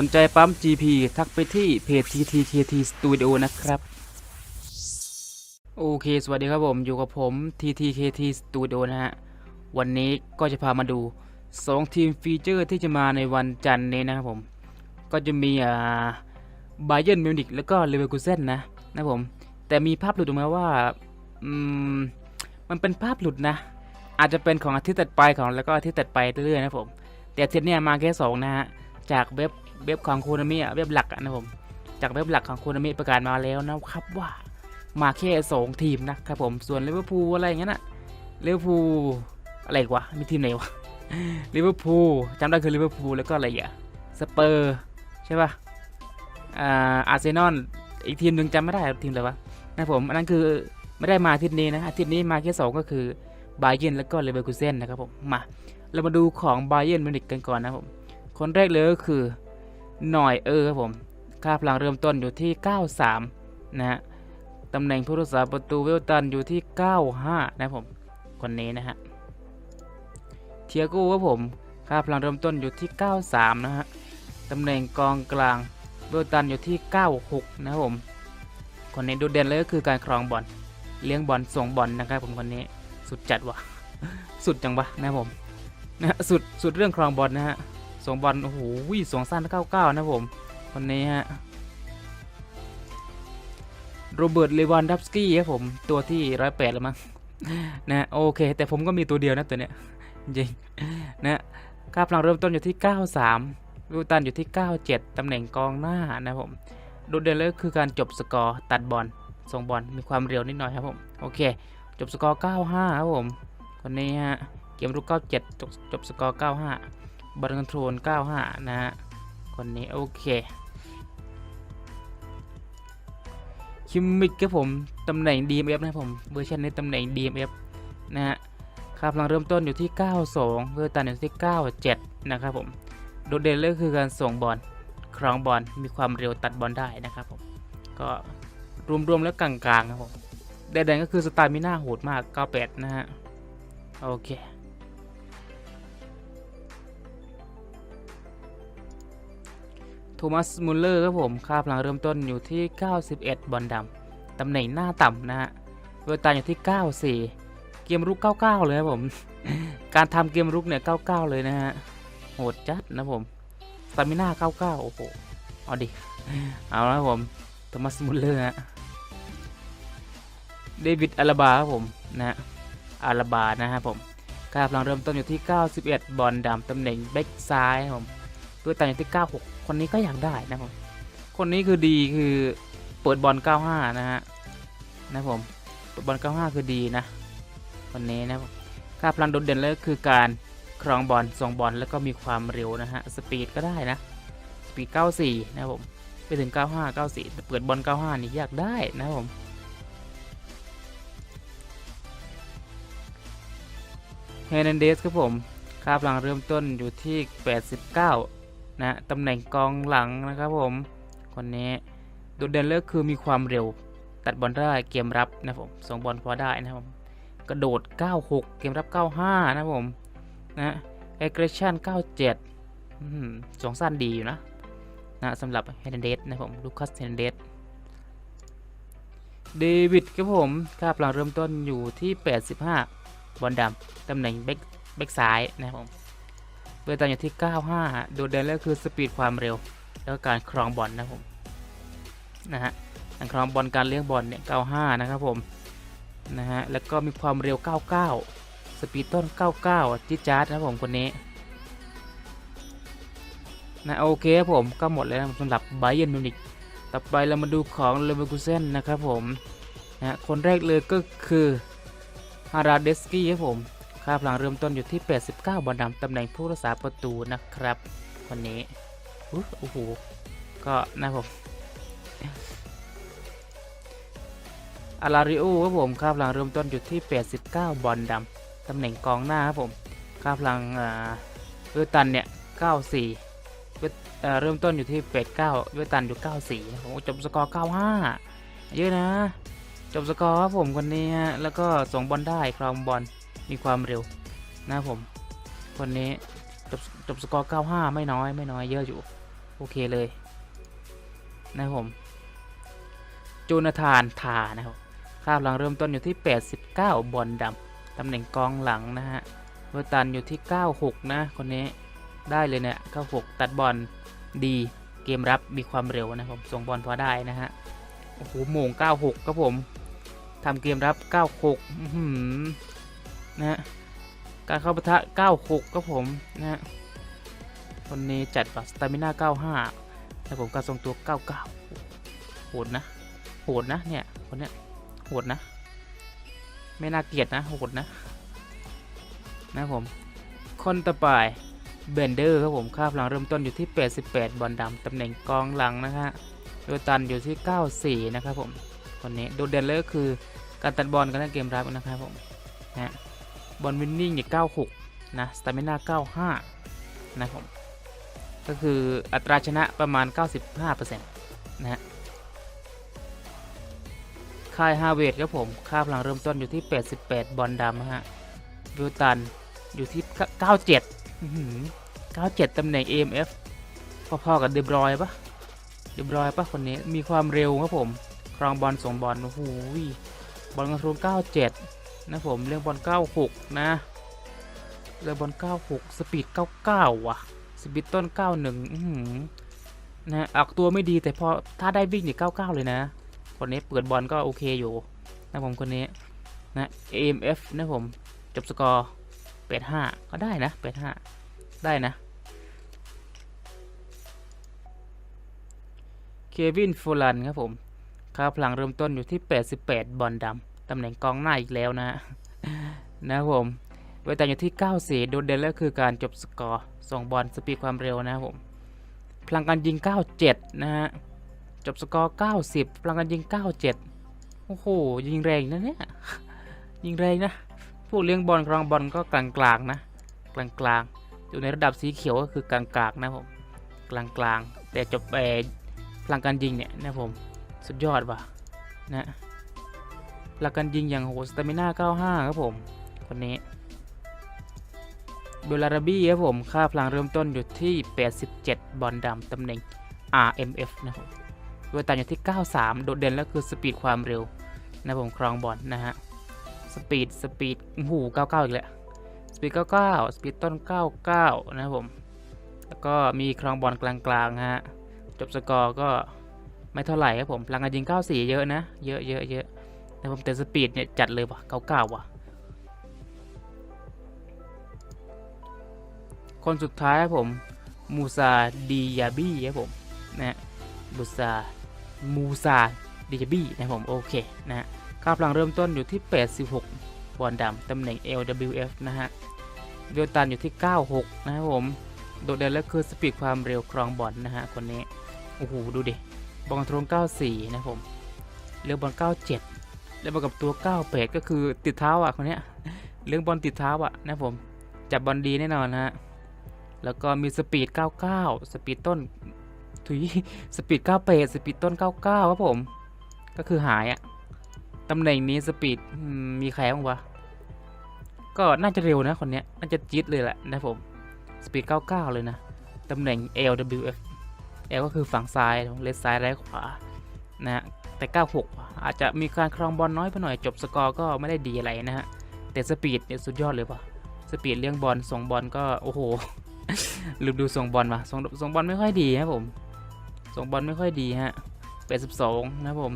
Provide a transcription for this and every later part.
สนใจปั๊ม GP ทักไปที่เพจ TTKT Studio นะครับ โอเค สวัสดีครับผม อยู่กับผม TTKT Studio นะฮะ วันนี้ก็จะพามาดู 2 ทีมฟีเจอร์ที่จะมาในวันจันทร์นี้นะครับผม ก็จะมีอ่าบ a เ e r n นมิวนิกแล้วก็เลเวอร์คูเซนนะนะครับผม แต่มีภาพหลุดออกมาว่าอืมมันเป็นภาพหลุดนะ อาจจะเป็นของอาทิตย์ตัดไปของแล้วก็อาทิตย์ตัดไปเรื่อยๆนะครับผม แต่อาทิตย์นี้มาแค่สองนะฮะจากเว็บ เว็บของโคนามิเว็บหลักอะนะผมจากเว็บหลักของโคนามิประกาศมาแล้วนะครับว่ามาแค่สองทีมนะครับผมส่วนลิเวอร์พูลอะไรอย่างเงี้ยนะลิเวอร์พูลอะไรวะมีทีมไหนวะลิเวอร์พูลจำได้คือลิเวอร์พูลแล้วก็อะไรอะสเปอร์ใช่ปะอ่าอาร์เซนอลอีกทีมหนึ่งจำไม่ได้ทีมอะไรวะนะผมอันนั้นคือไม่ได้มาอาทิตย์นี้นะอาทิตย์นี้มาแค่สองก็คือบาเยนแล้วก็เลเวอร์คูเซนนะครับผมมาเรามาดูของบาเยนมิวนิกกันก่อนนะผมคนแรกเลยก็คือ หน่อยเออครับผม ค่าพลังเริ่มต้นอยู่ที่ 93 นะฮะ ตำแหน่งผู้รักษาประตูเวลตันอยู่ที่ 95 นะผม คนนี้นะฮะ เทียโก้ครับผม ค่าพลังเริ่มต้นอยู่ที่ 93 นะฮะ ตำแหน่งกองกลางเวลตันอยู่ที่ 96 นะครับผม คนนี้โดดเด่นเลยก็คือการครองบอล เลี้ยงบอล ส่งบอลนะครับผมคนนี้ สุดจัดว่ะ สุดจังวะนะครับผมนะฮะสุด สุดเรื่องครองบอลนะฮะ ส่งบอลโอ้โหวิ่งสองสั้น99นะครับผมคนนี้ฮะโรเบิร์ตเลวันดับสกี้ครับผมตัวที่ร้อยแปดแล้วมั้งนะโอเค แต่ผมก็มีตัวเดียวนะตัวเนี้ยจริงนะค่าพลังเริ่มต้นอยู่ที่ 93วิวตันอยู่ที่ 97 ตำแหน่งกองหน้านะผมโดดเด่นเลยคือการจบสกอร์ตัดบอลส่งบอลมีความเร็วนิดหน่อยครับผมโอเค จบสกอร์ 95 ครับผมคนนี้ฮะเกมรุก 97 จบจบสกอร์ 95 บอลคอนโทรล95 นะฮะ คนนี้โอเค คิมมิกครับผม ตำแหน่ง DMF นะครับผม เวอร์ชันนี้ตำแหน่ง DMF นะฮะค่าพลังเริ่มต้นอยู่ที่ 92เวอร์ตันอยู่ที่ 97 นะครับผม โดดเด่นเลยคือการส่งบอล ครองบอล มีความเร็วตัดบอลได้นะครับผม ก็รวมๆแล้วกลางๆครับผมแดงๆก็คือสไตล์มิน่าโหดมาก 98 นะฮะ โอเค มัสมุลเลอร์ครับผมค่าพลังเริ่มต้นอยู่ที่ 91 บอลดำตำแหน่งหน้าต่ำนะฮะเวลตันอยู่ที่ 94 เกมรุก 99 เลยครับผม การทำเกมรุกเนี่ย 99 เลยนะฮะ โหดจัดนะผมสตามิน่า 99 โอ้โห เอาดิ เอาละผมโทมัสมุลเลอร์ฮะ เดวิดอาราบาครับผมนะฮะอาราบานะครับผมค่าพลังเริ่มต้นอยู่ที่ 91 บอลดำตำแหน่งแบ็กซ้ายครับผม ด้วยตันอยู่ที่ 96 คนนี้ก็อยากได้นะครับ คนนี้คือดีคือเปิดบอล 95 นะฮะนะครับผมเปิดบอล 95 คือดีนะคนนี้นะครับคาพลังโดดเด่นเลยก็คือการครองบอลส่งบอลแล้วก็มีความเร็วนะฮะสปีดก็ได้นะสปีด 94 นะครับผมไปถึง 95 94แต่เปิดบอล 95 นี่อยากได้นะครับผมเฮนันเดสครับผมค่าพลังเริ่มต้นอยู่ที่ 89 นะตำแหน่งกองหลังนะครับผมคนนี้โดดเด่นเลยคือมีความเร็วตัดบอลได้เกมรับนะผมส่งบอลพอได้นะครับผมกระโดด 96 เกมรับ 95 นะครับผมนะเอเกรชั่น97สองสั้นดีอยู่นะนะสำหรับเฮนเดสนะผมลูคัสเฮนเดสเดวิดครับผมค่าพลังเริ่มต้นอยู่ที่ 85 บอลดำตำแหน่งแบ็กแบ็กซ้ายนะครับผม เบอร์ตันอยู่ที่ 95 โดดเด่นแล้วคือสปีดความเร็ว แล้วก็การครองบอลนะครับผมนะฮะการครองบอลการเลี้ยงบอลเนี่ย 95 นะครับผมนะฮะแล้วก็มีความเร็ว 99 สปีดต้น 99จิจาร์ดนะครับผมคนนี้นะโอเคครับผมก็หมดแล้วนะสำหรับไบเยนมิวนิกต่อไปเรามาดูของเลเวอร์คูเซนนะครับผมนะฮะคนแรกเลยก็คือฮาราเดสกี้ครับผม ค่าพลังเริ่มต้นอยู่ที่ 89 บอลดำตำแหน่งผู้รักษาประตูนะครับคนนี้โอ้โหก็นะผมอาราริโอครับผมค่าพลังเริ่มต้นอยู่ที่ 89 บอลดำตำแหน่งกองหน้าครับผมค่าพลังอ่าเวตันเนี่ย94เวทเอ่อเริ่มต้นอยู่ที่ 89 เวตันอยู่ 94ผมจบสกอร์ 95 เยอะนะ จบสกอร์ครับผมคนนี้ฮะแล้วก็ส่งบอลได้ครองบอล มีความเร็วนะผม คนนี้จบจบสกอร์ 95 ไม่น้อยไม่น้อยเยอะอยู่ โอเคเลยนะผมโจนาธานทานะครับค่าพลังเริ่มต้นอยู่ที่ 89 บอลดำตำแหน่งกองหลังนะฮะเวอร์ตันอยู่ที่ 96 นะ คนนี้ได้เลยเนี่ย 96 ตัดบอลดีเกมรับมีความเร็วนะครับส่งบอลพอได้นะฮะโอ้โหโมง 96 ครับผมทำเกมรับ 96อื้อหือ นะฮะการเข้าปะทะ 96ครับผมนะฮะคนนี้จัดแบบสตามิน่า95แต่ผมการทรงตัว 99 โหดนะ โหดนะเนี่ยคนเนี้ยโหดนะ ไม่น่าเกลียดนะ โหดนะ นะผมคนต่อไปเบนเดอร์ครับผมค่าพลังเริ่มต้นอยู่ที่ 88 บอลดำตำแหน่งกองหลังนะฮะโดยตันอยู่ที่ 94 นะครับผมคนนี้โดดเด่นเลยก็คือการตัดบอลกันในเกมรับนะครับผมนะ บอลวินนิ่งเนี่ย96 นะสตามิน่า95 นะครับ ก็คืออัตราชนะประมาณ 95%นะฮะ ค่ายฮาเวดครับผม ค่าพลังเริ่มต้นอยู่ที่ 88 บอลดำนะฮะวิลตันอยู่ที่ 97 97 ตำแหน่ง AMF พอๆกับเดบรอยปะเดบรอยปะคนนี้มีความเร็วครับผม ครองบอลส่งบอลโอ้โหบอลกระทรวง97 นะผมเรื่องบอล96 นะเรื่องบอล96 สปีด 99 ว่ะ สปีดต้น 91 อื้อหือนะออกตัวไม่ดีแต่พอถ้าได้วิ่งเนี่ย99 เลยนะ คนนี้เปิดบอลก็โอเคอยู่ นะผมคนนี้นะ AMF นะผม จบสกอร์85 ก็ได้นะ 85 ได้นะ เควินฟูลันครับผม ค่าพลังเริ่มต้นอยู่ที่ 88 บอลดำ ตำแหน่งกองหน้าอีกแล้วนะนะผมเวลาอยู่ที่94โดดเด่นแล้วคือการจบสกอร์ส่งบอลสปีดความเร็วนะครับผมพลังการยิง 97 นะฮะจบสกอร์ 90 พลังการยิง 97 โอ้โห ยิงแรงนะเนี่ย ยิงแรงนะผู้เลี้ยงบอลครองบอลก็กลางๆนะ กลางๆ อยู่ในระดับสีเขียวก็คือกลางๆนะผม กลางๆ แต่จบเออพลังการยิงเนี่ยนะผม สุดยอดว่ะนะ พลังการยิงอย่างโหสตามิน่า 95 ครับผม คนนี้เบลาราบี้ครับผม ค่าพลังเริ่มต้นอยู่ที่ 87 บอลดำตำแหน่ง RMF นะครับโดยตันอยู่ที่ 93 โดดเด่นแล้วคือสปีดความเร็วนะผมครองบอลนะฮะ สปีด สปีดหู99 อีกแล้ว สปีด 99 สปีดต้น 99 นะครับผม แล้วก็มีครองบอลกลางๆฮะ จบสกอร์ก็ไม่เท่าไหร่ครับผมพลังงานยิง 94 เยอะนะ เยอะเยอะเยอะ แต่ผมแต่สปีดเนี่ย จัดเลยว่ะ99ว่ะคนสุดท้ายครับผม มูซาดียาบี้ครับผมนะมูซามูซาดียาบี้นะผมโอเคนะฮะค่าพลังเริ่มต้นอยู่ที่ 86 บอลดำตำแหน่ง LWF นะฮะเวลตันอยู่ที่ 96 นะครับผม โดดเด่นแล้วคือสปีดความเร็วครองบอลนะฮะคนนี้ โอ้โห ดูดิ บอลทรง 94 นะผม เรือบอล 97 แล้วมากับตัว 98 ก็คือติดเท้าอะคนเนี้ยเรื่องบอลติดเท้าอะนะผม จับบอลดีแน่นอนฮะแล้วก็มีสปีด 99 สปีดต้นถุยสปีด98 สปีดต้น 99 ครับผม ก็คือหายอะตำแหน่งนี้สปีดมีใครบ้างวะ ก็น่าจะเร็วนะคนเนี้ย น่าจะจี๊ดเลยแหละนะผม สปีด 99 เลยนะ ตำแหน่ง LWF L ก็คือฝั่งซ้ายเลสซ้ายและขวา นะฮะ แต่ 96 อาจจะมีการครองบอลน้อยไปหน่อยจบสกอร์ก็ไม่ได้ดีอะไรนะฮะ แต่สปีดเนี่ยสุดยอดเลยวะสปีดเลี้ยงบอลส่งบอลก็โอ้โห ลืมดูส่งบอลมาส่งส่งบอลไม่ค่อยดีครับผม ส่งบอลไม่ค่อยดีฮะ 82 นะครับผม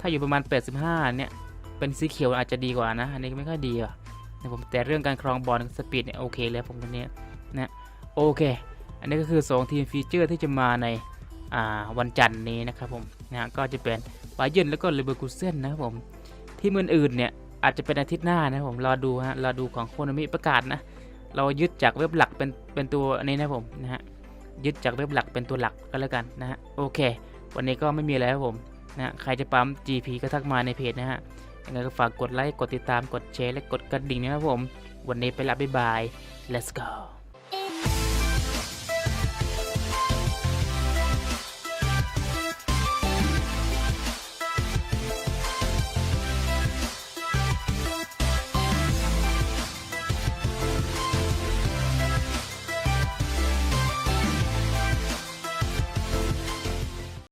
ถ้าอยู่ประมาณ 85 เนี่ย เป็นสีเขียวอาจจะดีกว่านะ อันนี้ไม่ค่อยดีว่ะนะผมแต่เรื่องการครองบอลสปีดเนี่ยโอเคเลยผมคนนี้นะโอเค อันนี้ก็คือ 2 ทีมฟีเจอร์ที่จะมาในวันจันทร์นี้นะครับผมนะก็จะเป็น บาเยินแล้วก็เลเวอร์คูเซ่นนะครับผมทีมอื่นๆเนี่ยอาจจะเป็นอาทิตย์หน้านะครับผมรอดูฮะรอดูของโคโนมิประกาศนะเรายึดจากเว็บหลักเป็นเป็นตัวนี้นะผมนะฮะยึดจากเว็บหลักเป็นตัวหลักก็แล้วกันนะฮะโอเค วันนี้ก็ไม่มีอะไรครับผมนะฮะใครจะปั๊ม GP ก็ทักมาในเพจนะฮะยังไงก็ฝากกดไลค์กดติดตามกดแชร์และกดกระดิ่งนะครับผม วันนี้ไปละบ๊ายบาย let's go